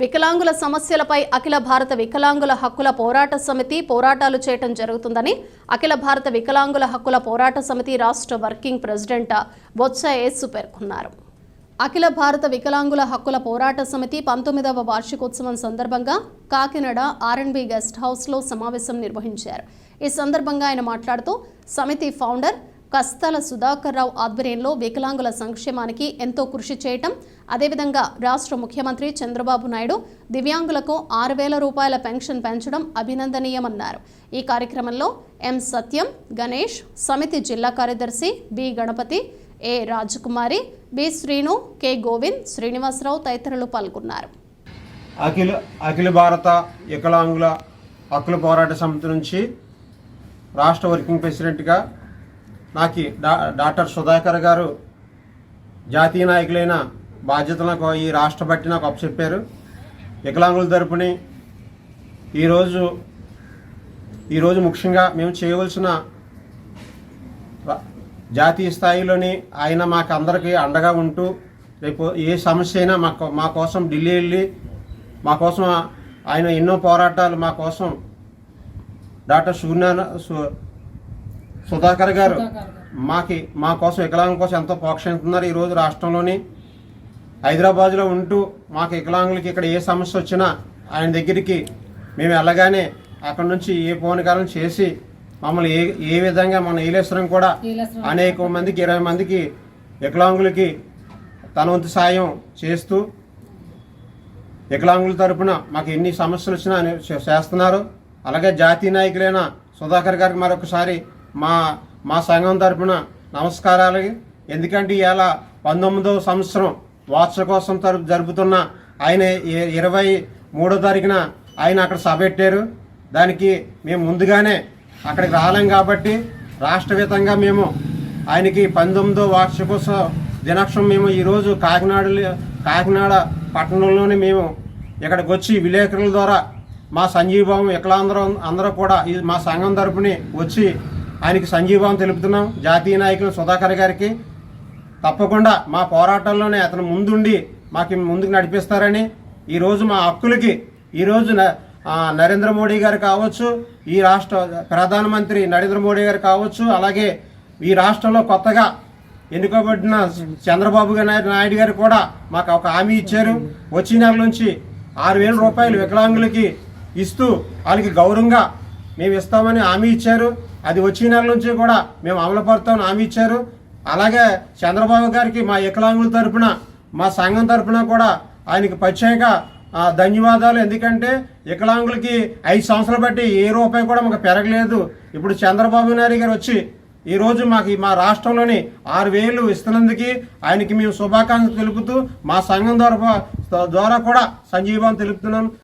వికలాంగుల సమస్యలపై అఖిల భారత వికలాంగుల హక్కుల పోరాట సమితి పోరాటాలు చేయటం జరుగుతుందని అఖిల భారత వికలాంగుల హక్కుల పోరాట సమితి రాష్ట్ర వర్కింగ్ ప్రెసిడెంట్ బొత్స యేసు పేర్కొన్నారు. అఖిల భారత వికలాంగుల హక్కుల పోరాట సమితి పంతొమ్మిదవ వార్షికోత్సవం సందర్భంగా కాకినాడ ఆర్ఎన్బి గెస్ట్ హౌస్లో సమావేశం నిర్వహించారు. ఈ సందర్భంగా ఆయన మాట్లాడుతూ సమితి ఫౌండర్ కస్తాల సుధాకర్ రావు ఆధ్వర్యంలో వికలాంగుల సంక్షేమానికి ఎంతో కృషి చేయటం అదేవిధంగా రాష్ట్ర ముఖ్యమంత్రి చంద్రబాబు నాయుడు దివ్యాంగులకు ఆరు వేల రూపాయల పెన్షన్ పెంచడం అభినందనీయమన్నారు. ఈ కార్యక్రమంలో ఎం సత్యం గణేష్ సమితి జిల్లా కార్యదర్శి B Ganapathi A Rajakumari B Srinu K Govind Srinivasarao తదితరులు పాల్గొన్నారు. అఖిల అఖిల భారత వికలాంగుల హక్కుల పోరాట సమితి నుంచి రాష్ట్ర వర్కింగ్ ప్రెసిడెంట్గా నాకు డా డాక్టర్ సుధాకర్ గారు జాతీయ నాయకులైన బాధ్యతలకు ఈ రాష్ట్ర బట్టి నాకు అప్పచెప్పారు వికలాంగుల తరపుని ఈరోజు ఈరోజు ముఖ్యంగా మేము చేయవలసిన జాతీయ స్థాయిలోని ఆయన మాకు అందరికీ అండగా ఉంటూ రేపు ఏ సమస్య అయినా మా మా కోసం ఢిల్లీ వెళ్ళి మా కోసం ఆయన ఎన్నో పోరాటాలు మా కోసం డాక్టర్ సూర్యనారాయణ సుధాకర్ గారు మాకి మా కోసం వికలాంగుల కోసం ఎంతో ప్రోత్సహిస్తున్నారు ఈరోజు రాష్ట్రంలోని హైదరాబాద్లో ఉంటూ మాకు వికలాంగులకి ఇక్కడ ఏ సమస్య వచ్చినా ఆయన దగ్గరికి మేము వెళ్ళగానే అక్కడ నుంచి ఏ ఫోన్ కాలం చేసి మమ్మల్ని ఏ ఏ విధంగా మన ఏలేశ్వరం కూడా అనేక మందికి ఇరవై మందికి వికలాంగులకి తన వంతు సాయం చేస్తూ వికలాంగుల తరపున మాకు ఎన్ని సమస్యలు వచ్చినా చేస్తున్నారు. అలాగే జాతీయ నాయకులైన సుధాకర్ గారికి మరొకసారి మా మా సంఘం తరపున నమస్కారాలు. ఎందుకంటే ఇవాళ పంతొమ్మిదవ సంవత్సరం వార్షికోత్సవం తరపు జరుపుతున్న ఆయన ఇరవై మూడో తారీఖున ఆయన అక్కడ సభ పెట్టారు. దానికి మేము ముందుగానే అక్కడికి రాలేం కాబట్టి రాష్ట్రవ్యాప్తంగా మేము ఆయనకి పంతొమ్మిదో వార్షికోత్సవ దినక్షం మేము ఈరోజు కాకినాడ కాకినాడ పట్టణంలోనే మేము ఇక్కడికి వచ్చి విలేకరుల ద్వారా మా సంజీవభావం వికలాంధ్రం అందరూ కూడా మా సంఘం తరపుని వచ్చి ఆయనకి సంజీవం తెలుపుతున్నాం. జాతీయ నాయకులు సుధాకర్ గారికి. తప్పకుండా మా పోరాటంలోనే అతను ముందుండి మాకు ముందుకు నడిపిస్తారని ఈరోజు మా హక్కులకి ఈరోజు న- నరేంద్ర మోడీ గారు కావచ్చు ఈ రాష్ట్ర ప్రధానమంత్రి నరేంద్ర మోడీ గారు కావచ్చు అలాగే ఈ రాష్ట్రంలో కొత్తగా ఎన్నుకోబడిన చంద్రబాబు నాయుడు గారు కూడా మాకు ఒక హామీ ఇచ్చారు. వచ్చే నెల నుంచి ఆరు వేల రూపాయలు వికలాంగులకి ఇస్తూ వాళ్ళకి గౌరవంగా మేము ఇస్తామని హామీ ఇచ్చారు. అది వచ్చే నెల నుంచి కూడా మేము అమలు పడతామని హామీ ఇచ్చారు. అలాగే చంద్రబాబు గారికి మా వికలాంగుల తరఫున మా సంఘం తరఫున కూడా ఆయనకి ప్రత్యేక ధన్యవాదాలు. ఎందుకంటే వికలాంగులకి ఐదు సంవత్సరాలు బట్టి ఏ రూపాయి కూడా మాకు పెరగలేదు. ఇప్పుడు చంద్రబాబు నాయుడు గారు వచ్చి ఈరోజు మాకు మా రాష్ట్రంలోని ఆరు వేలు ఇస్తున్నందుకు ఆయనకి మేము శుభాకాంక్షలు తెలుపుతూ మా సంఘం ద్వారా ద్వారా కూడా సంజీవం తెలుపుతున్నాం.